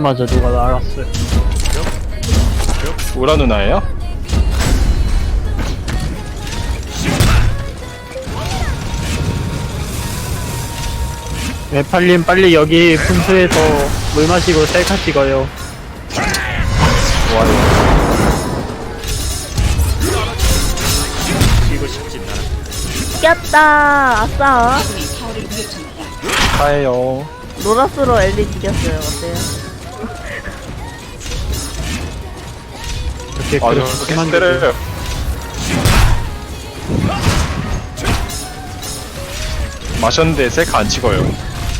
맞아 누가 날았어요. 우라 누나예요? 네, 팔님 빨리 여기 분수에서 물 마시고 셀카 찍어요. 좋아요. 이겼다 아싸 축하해요. 로라스로 엘리 죽였어요 어때요? 이렇게 아, 그렇게 심한 때려요. 마셨는데 셀카 안 찍어요.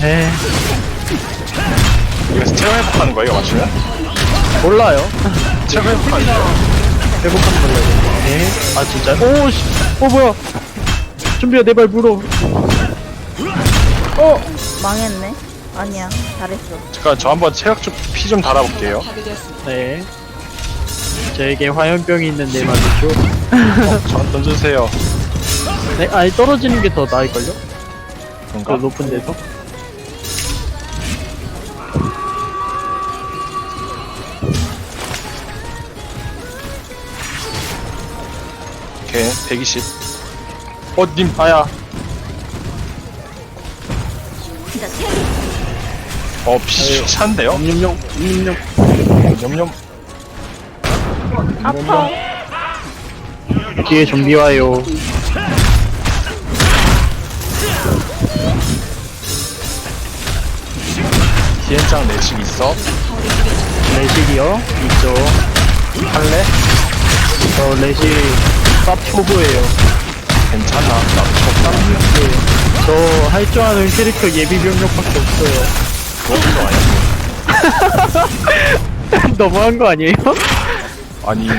에 이거 체험 회복하는 거예요, 이거 맞추면? 몰라요. 체험 회복하는 거예요. 회복하는 걸로. 네. 아 진짜. 오 씨. 어 뭐야? 준비야 내 발 물어. 어 망했네 아니야 잘했어 잠깐 저 한번 체력 좀 피 좀 달아볼게요. 네. 저에게 화염병이 있는데 말이죠. 전 던져주세요. 네, 아니 떨어지는 게 더 나을걸요? 그 그런가? 높은 데서. 오케이, 120. 어, 님, 아야. 어, 피 아유. 차인데요? 염염염, 염염 염. 염염. 아파 뒤에 좀비 와요. 디엔장 내식 있어? 레식이요? 있죠. 할래? 저 레식 쌉 초보예요. 괜찮아. 나도 적당. 네. 저할 줄 아는 캐릭터 예비 병력밖에 없어요. 그것도 아니고. 너무한 거 아니에요? 아니,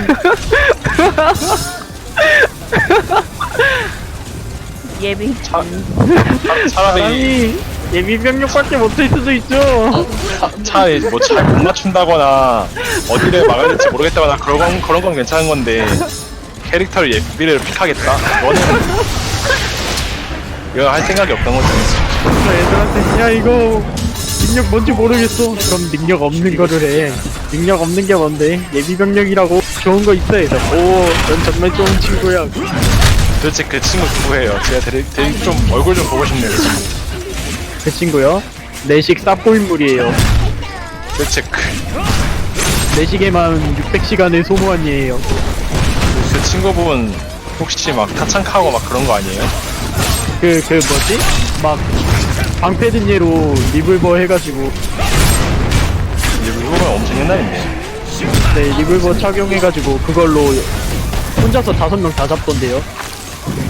예비 차, 차, 차라리, 아니 예비 병력밖에 못할 수도 있죠. 차에 뭐잘 못 맞춘다거나, 어디를 막아야 될지 모르겠다거나, 그런 건, 그런 건 괜찮은 건데, 캐릭터를 예비를 픽하겠다? 이거는, 이거 할 생각이 없던 거지. 저 애들한테 야 이거 능력 뭔지 모르겠어. 그럼 능력 없는 거를 해. 능력 없는 게 뭔데? 예비 병력이라고 좋은 거 있어 해서 오넌 정말 좋은 친구야. 도대체 그 친구 누구예요? 제가 되게, 되게 좀 얼굴 좀 보고 싶네요, 그 친구. 그 친구요? 내식 쌉고인물이에요. 도대체 그, 내식에만 600시간을 소모한 예예요. 그 친구분, 혹시 막 타창카고 막 그런 거 아니에요? 그, 그 뭐지? 막 방패든 예로 리블버 해가지고 미국은 엄청 옛날인데. 네 리블버 착용해가지고 그걸로 혼자서 다섯 명 다 잡던데요.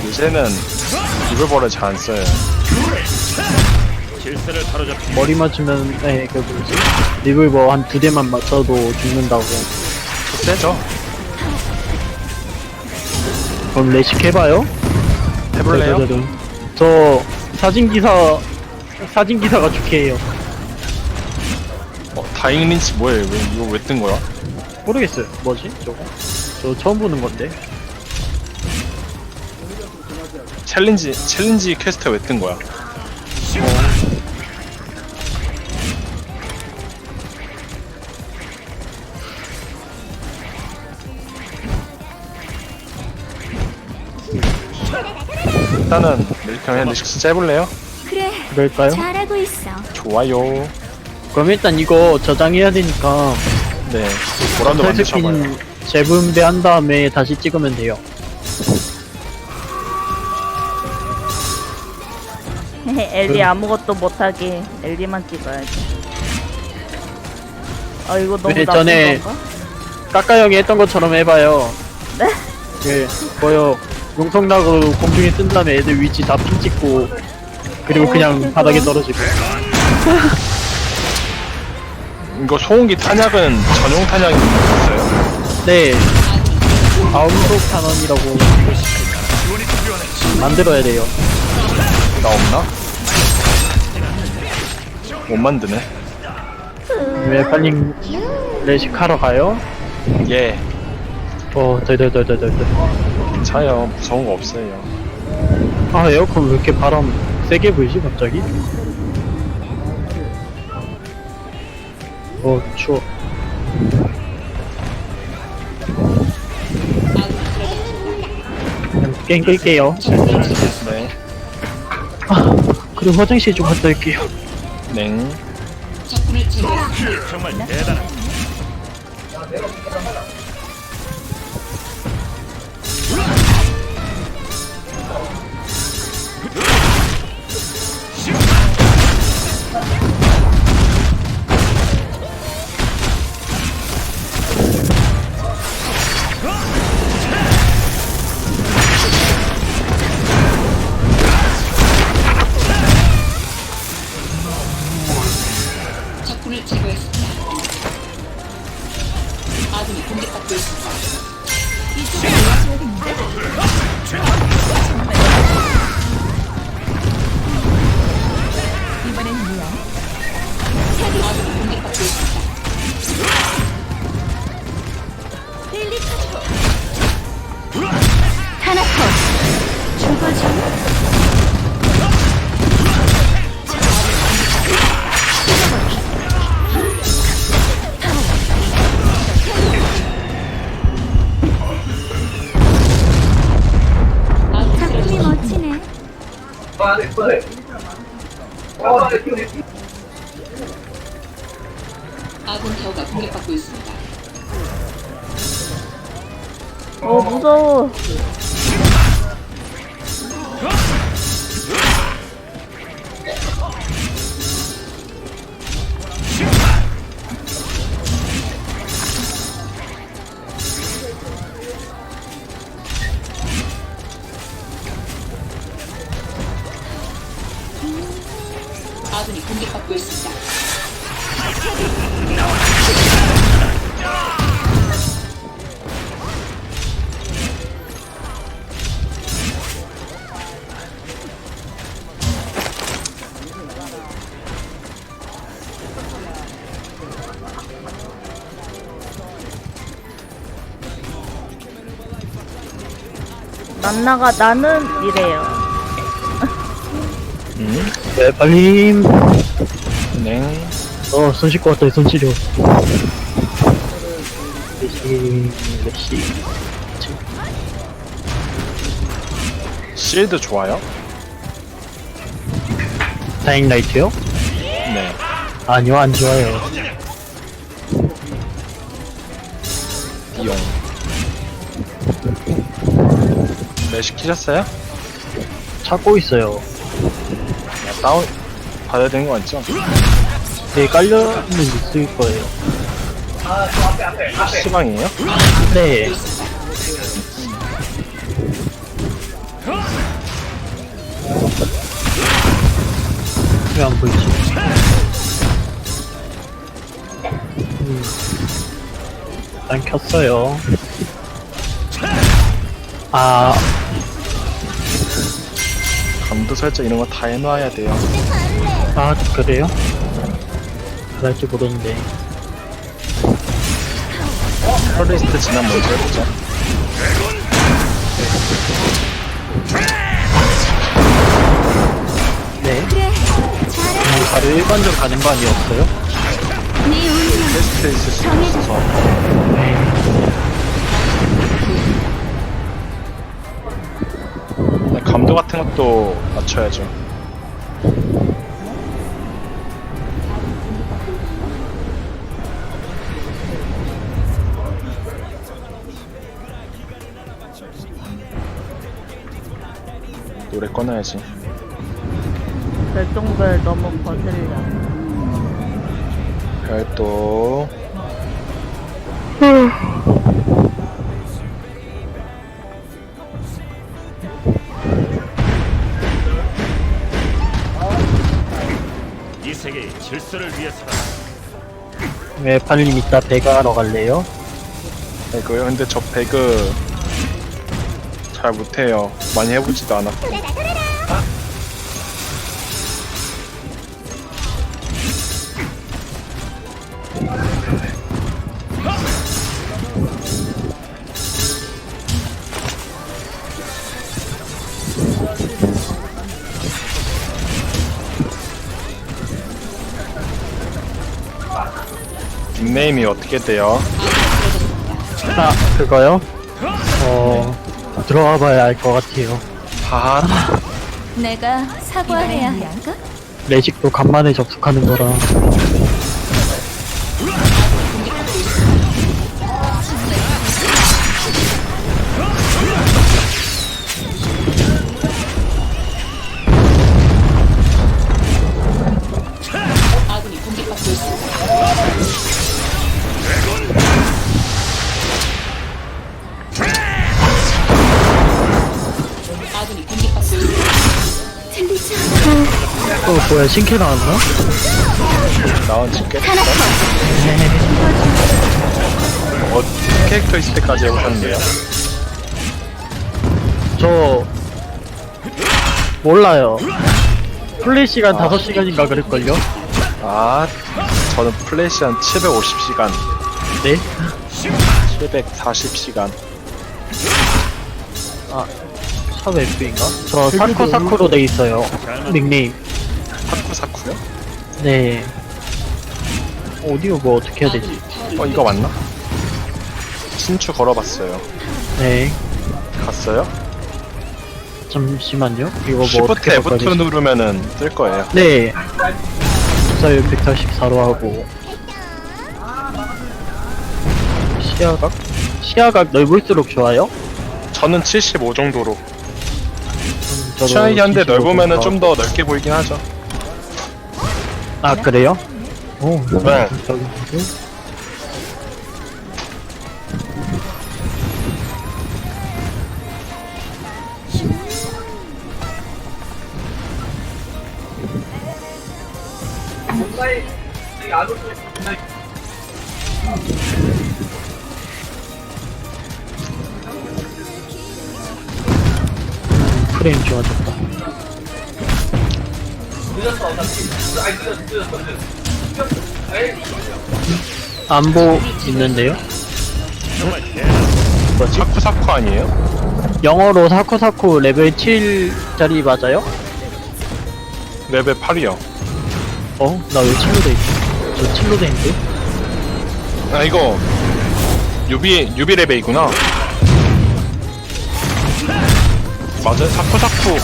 요새는 리볼버를 잘 안 써요. 머리 맞추면 네 그 뭐지? 리블버 한 두 대만 맞춰도 죽는다고. 세죠? 그럼 레식 해봐요? 해볼래요? 네네네. 저 사진 기사 사진 기사가 좋게해요. 어, 다잉 린치 뭐예요? 왜, 이거 왜 뜬 거야? 모르겠어요. 뭐지? 저거? 저 처음 보는 건데. 챌린지, 챌린지 퀘스트 왜 뜬 거야? 일단은 이렇게 하면 진짜 해볼래요? 그래, 그럴까요? 잘하고 있어. 좋아요. 그럼 일단 이거 저장해야 되니까 네. 보람도 만드셔봐요. 탈스핀 재분배 한 다음에 다시 찍으면 돼요. 엘리 아무것도 못하게 엘리만 찍어야지 아 이거 너무 왜 나쁜 전에- 건가? 까까 형이 했던 것처럼 해봐요. 네? 그 뭐요 용성락으로 공중에 뜬 다음에 애들 위치 다 핀 찍고 그리고 어, 그냥. 바닥에 떨어지고. 이거 소음기 탄약은 전용 탄약이 있어요? 네. 아음속 탄원이라고 만들어야 돼요. 나 없나? 못 만드네. 왜 빨리 레식하러 가요? 예. 어, 덜덜덜덜덜. 괜찮아요. 무서운 거 없어요. 아 에어컨 왜 이렇게 바람 세게 불지 갑자기? 어 추워 그냥 게임 끌게요. 네. 아 그리고 화장실 좀 갔다 올게요. 냉. 적군을 제거했습니다. 아군이 공격받고 있습니다. 아군이 공격받고 있습니다. 아군 타워가 공격받고 있습니다. 어 무서워 난나가 나는 이래요 음. 네 빨리 냉. 어, 손 씻고 왔더니 손 시려. 몇시, 몇 시. 실드 좋아요? 다잉 라이트요? 네. 아니요, 안 좋아요. 네, 시키셨어요? 찾고 있어요. 야, 다운 받아야 되는 거 맞죠? 네, 깔려는 있을 거예요. 시방이에요? 네. 왜 안 보이지? 음. 일단 켰어요. 아, 감도 설정 이런 거 다 해놔야 돼요. 아, 그래요? 줄 모르는데. 테러리스트 진압 먼저 해보자. 네. 그냥 바로 일반적 가는 거 아니었어요? 테스트 있을 수 있어서. 같은 것도 맞춰야죠. 노래 꺼놔야지. 별똥별 너무 거슬려 별도 질서를 위해서라. 왜 팔림 이따 배가 하러 갈래요? 배그요? 근데 저 배그 잘 못해요. 많이 해보지도 않아. 닉네임이 어떻게 돼요? 아 그거요? 어 들어와 봐야 알 것 같아요 아, 내가 사과해야 할까? 레식도 간만에 접속하는 거라 뭐야 신캐 나왔나? 나온 집겠어? 어, 캐릭터 있을 때까지 해보셨는데요? 저 몰라요 플레이 시간 5시간인가 그럴걸요? 아, 저는 플래시 한 750시간, 네? 740시간. 샵 F인가? 저 사쿠사쿠로 돼 있어요 닉네임 사쿠 사쿠요? 네 오디오 뭐 어떻게 해야 되지? 어, 이거 맞나? 신추 걸어봤어요. 네 갔어요? 잠시만요 이거 뭐 Shift 어떻게 바꿔야 F2 되지? 누르면은 뜰 거예요. 네 주사율 144로 하고 시야각? 시야각 넓을수록 좋아요? 저는 75 정도로. 음, 저도 취향이 한데 75 넓으면은. 좀 더 넓게 보이긴 하죠. 아 그래요? 오 네. 저기 프레임 좋아졌다. 안보 있는데요? 뭐지? 사쿠사쿠 아니에요? 영어로 사쿠사쿠 레벨 7짜리 맞아요? 레벨 8이요. 어? 나 왜 7로 돼 있지? 저 7로 돼 있는데? 아, 이거, 유비, 유비 레벨이구나. 맞아요? 사쿠사쿠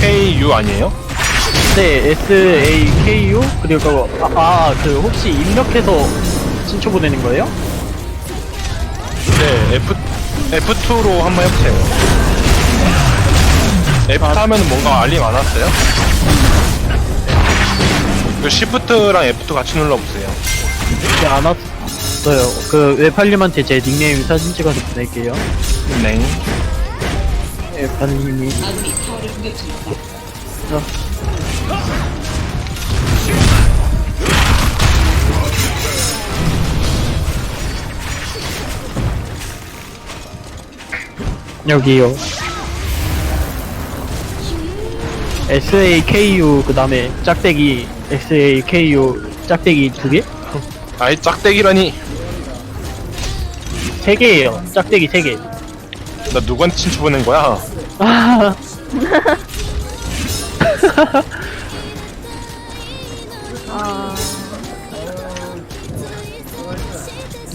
SAKU 아니에요? 네, SAKU? 그리고, 아, 아, 그, 혹시 입력해서 신초 보내는 거예요? 네, F, F2로 한번 해보세요. F 하면 뭔가 알림 안 왔어요? 그 Shift랑 F2 같이 눌러보세요. 네, 안 왔어요. 그, 웹팔님한테 제 닉네임 사진 찍어서 보낼게요. 네. 타워를 공격 중입니다. 여기요. SAKU, 그 다음에 짝대기, SAKU, 짝대기 두 개? 아이, 짝대기라니. 세 개예요. 짝대기 세 개. 나 누구한테 친추 보낸 거야?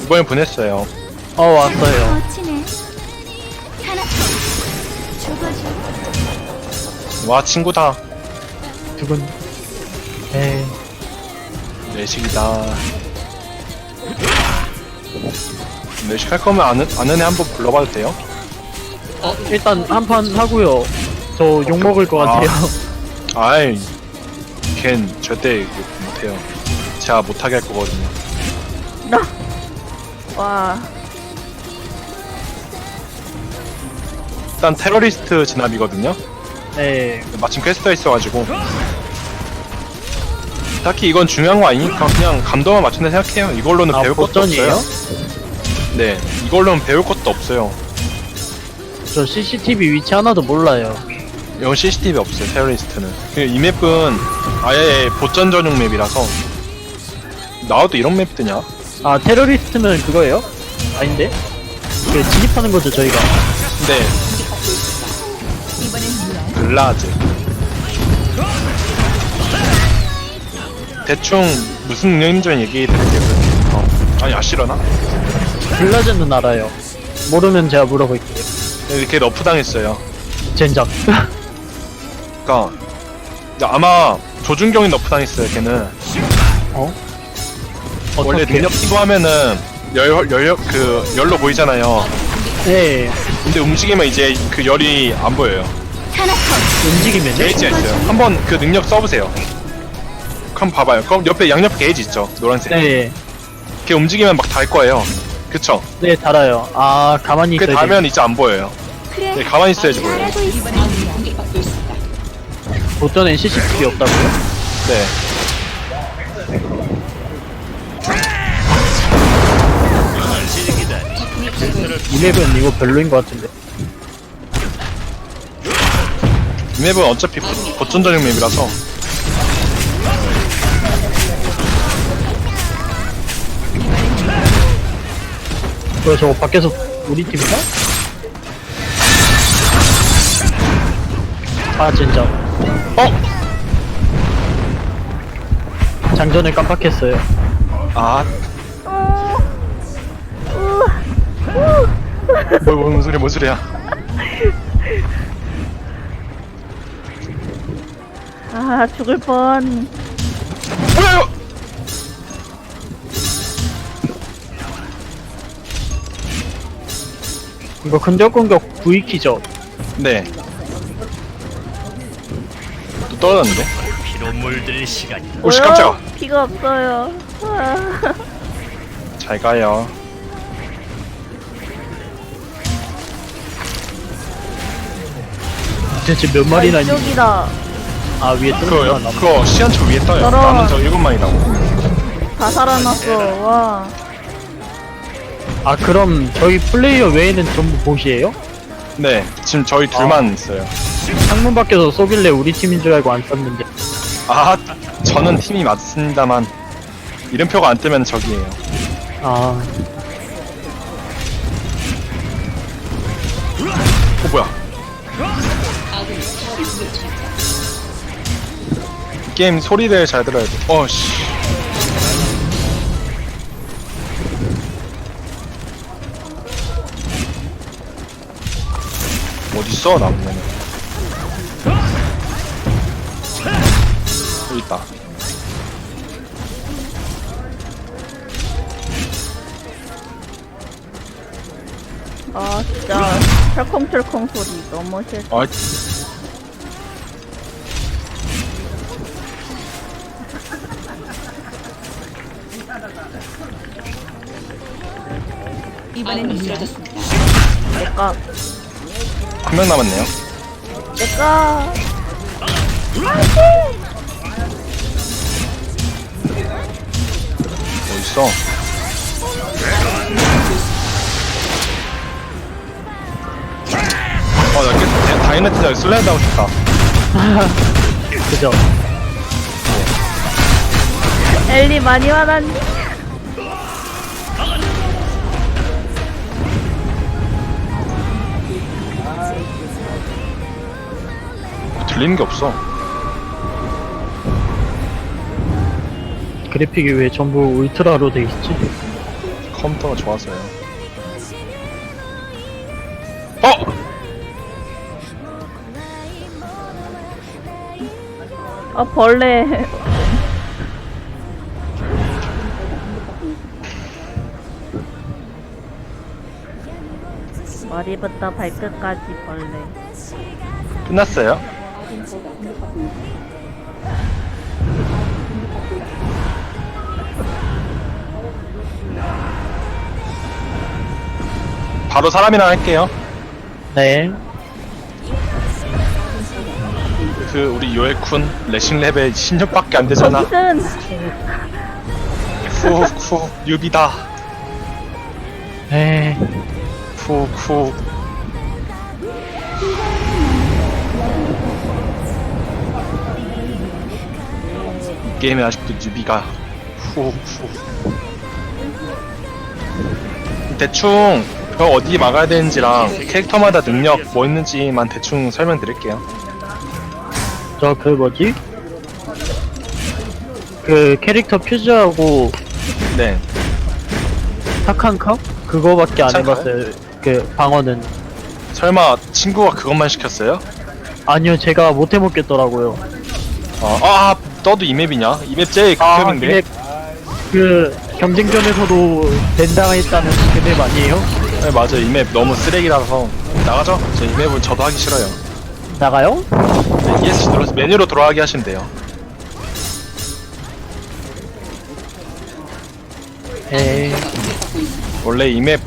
이번에 보냈어요. 어, 왔어요. 거치네. 하나. 죽어줘. 와, 친구다. 두근. 에이, 내식이다. 내식 할 거면 아는, 아는 애 한번 불러봐도 돼요? 일단 한 판 하고요. 저 욕 먹을 것 아. 같아요. 아이, 걘 절대 욕 못해요. 제가 못하게 할 거거든요. 와, 일단 테러리스트 진압이거든요. 네, 마침 퀘스트가 있어가지고. 딱히 이건 중요한 거 아니니까 그냥 감도만 맞춘다 생각해요. 이걸로는 아, 배울 것도 버전이에요? 없어요. 네, 이걸로는 배울 것도 없어요. 저 CCTV 위치 하나도 몰라요. 이건 CCTV 없어요, 테러리스트는. 그이 맵은 아예 보전 전용 맵이라서 나와도 이런 맵 뜨냐? 아, 테러리스트면 그거예요? 아닌데? 그 진입하는 거죠, 저희가. 네, 글라즈. 대충 무슨 능력인지 얘기해 드릴게요. 어. 아니 아시려나? 블라즈는 알아요. 모르면 제가 물어볼게요. 이렇게 너프 당했어요. 젠장. 그니까 아마 조준경이 너프 당했어요. 걔는 어? 원래 어떻게? 능력 끼고 하면은 열, 열, 그 열로 보이잖아요. 네. 근데 움직이면 이제 그 열이 안 보여요. 움직이면요? 게이지가 있어요. 한번 그 능력 써보세요. 그럼 봐봐요. 그럼 옆에 양옆 게이지 있죠? 노란색. 네. 걔 움직이면 막 달 거예요. 그쵸? 네, 달아요. 아, 가만히 그 있어야 달면 이제 안 보여요. 그래. 네, 가만히 있어야지 보여요. 잘하고 있어. 보전엔 CCTV 없다고요? 네. 이 맵은 이거 별로인 것 같은데. 이 맵은 어차피 보- 보존 전용 맵이라서 저, 저거 밖에서 우리 팀인가? 아, 진짜. 어? 장전을 깜빡했어요. 아. 뭐, 뭐, 뭔 소리야, 뭔 소리야. 아 죽을 뻔. 뭐야, 이거! 이거 근접 공격 V키죠? 네. 또 떨어졌는데? 피로 물들 시간이다. 오씨? 깜짝아. 피가 없어요. 아, 잘 가요. 대체 몇 마리나 있는 이쪽이다. 아, 위에 그거, 뚫어놨나? 그거 시한초 위에 떠요. 저런. 나는 저 일곱 마리라고. 다 살아났어. 와. 아, 그럼 저희 플레이어 외에는 전부 보시에요? 네, 지금 저희 둘만 있어요. 창문 밖에서 쏘길래 우리 팀인 줄 알고 안 썼는데. 아, 저는 팀이 맞습니다만, 이름표가 안 뜨면 적이에요. 아, 어, 뭐야. 이 게임 소리를 잘 들어야 돼. 어, 씨. 어딨어, 나무는. 여기 있다. 아 진짜 철컹철컹 소리 너무 싫. 아, 아군이 쓰러졌습니다. 내가 한 명 남았네요. 내가 어딨어? 어, 나 계속 다이너트장 슬라이드 하고 싶다. 그죠? 엘리 많이 화났니? 들리는 게 없어. 그래픽이 왜 전부 울트라로 돼 있지? 컴퓨터가 좋아서요. 어! 아 벌레. 머리부터 발끝까지 벌레. 끝났어요? 바로 사람이랑 할게요. 네. 그 우리 요에쿤 레싱 레벨 16밖에 안 되잖아. 거기는 쿡쿡 유비다. 에이, 쿡 게임에 아직도 뉴비가 훅훅 대충 저 어디 막아야 되는지랑 캐릭터마다 능력 뭐 있는지만 대충 설명드릴게요 저 그 뭐지? 그 캐릭터 퓨즈하고 네. 착한 컵 그거밖에 안 착한 해봤어요. 그 방어는 설마 친구가 그것만 시켰어요? 아니요 제가 못 해먹겠더라고요. 어, 아, 너도 이 맵이냐? 이 맵 제일 극혐인데. 이맵 그 경쟁전에서도 벤당했다는 그맵 아니에요? 네, 맞아요. 이맵 너무 쓰레기라서. 나가죠? 저 이 맵은 저도 하기 싫어요. 나가요? 네, ESC 눌러서 메뉴로 돌아가게 하시면 돼요. 에이 원래 이 맵,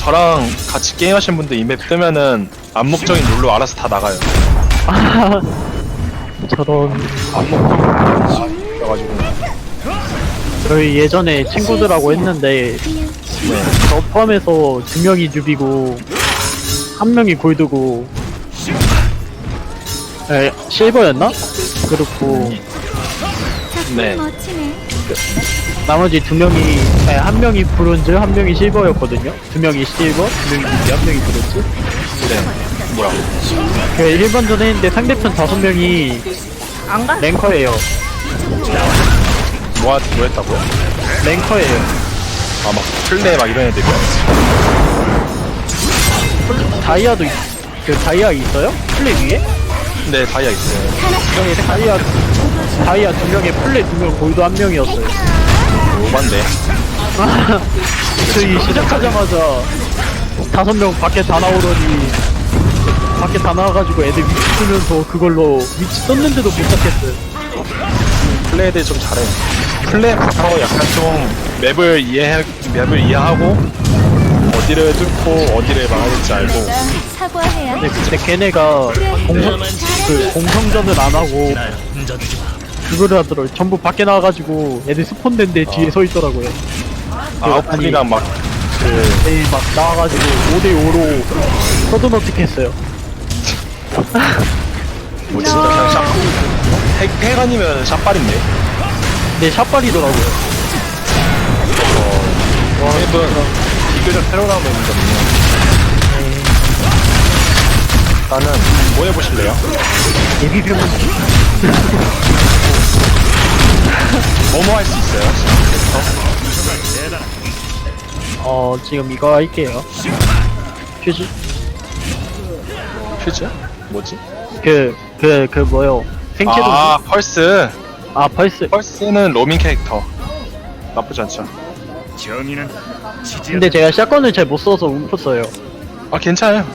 저랑 같이 게임하신 분들 이 맵 뜨면은 암묵적인 룰로 알아서 다 나가요. 저런 그래가지고. 저희 예전에 친구들하고 했는데. 저 포함해서 두 명이 뉴비고 한 명이 골드고 에 실버였나? 그렇고 네. 나머지 두 명이 아니, 한 명이 브론즈 한 명이 실버였거든요 두 명이 실버 두 명이 뉴비 한 명이 브론즈 네. 뭐라고? 그 일반전 했는데 상대편 다섯 명이 안 가? 랭커예요 뭐, 하- 뭐 했다고요? 랭커예요 아, 막, 플레이 막 이런 애들이요? 다이아도 있, 그 다이아 있어요? 플레 위에? 네, 다이아 있어요. 형이 다이아 다이아 두 명에 플레 두명 골드 한 명이었어요 오반데. 저희 시작하자마자 다섯 명 밖에 다 나오더니 밖에 다 나와가지고 애들 위치 쓰면서 그걸로 위치 썼는데도 못 잡겠어요. 플레이들 좀 잘해. 플레이부터 약간 좀 맵을 이해 맵을 이해하고 어디를 뚫고 어디를 막아야 될지 알고 사과해야 근데, 근데 걔네가 공성, 그 공성전을 안 하고. 그거를 하더라고요. 전부 밖에 나와가지고 애들 스폰된 데 뒤에 서 있더라고요. 아웃풀이랑 막그 애들 막 나와가지고 5대5로 서든어택 했어요. 뭐 진짜 그냥 샷 해, 해관이면 샷발인데 근데 샷발이더라고요. 와 맵은 비교적 새로 나온 맵이거든요 일단은 뭐 해보실래요? 예비병 뭐뭐 할 수 있어요? 어 지금 이거 할게요. 퓨즈 퓨즈? 뭐지? 그 그 그 뭐요? 생체도 아 아, 펄스. 아 벌스. 펄스는 로밍 캐릭터. 나쁘지 않죠. 정의는 지지 근데 제가 샷건을 잘 못 써서 움푹 써요. 아 괜찮아요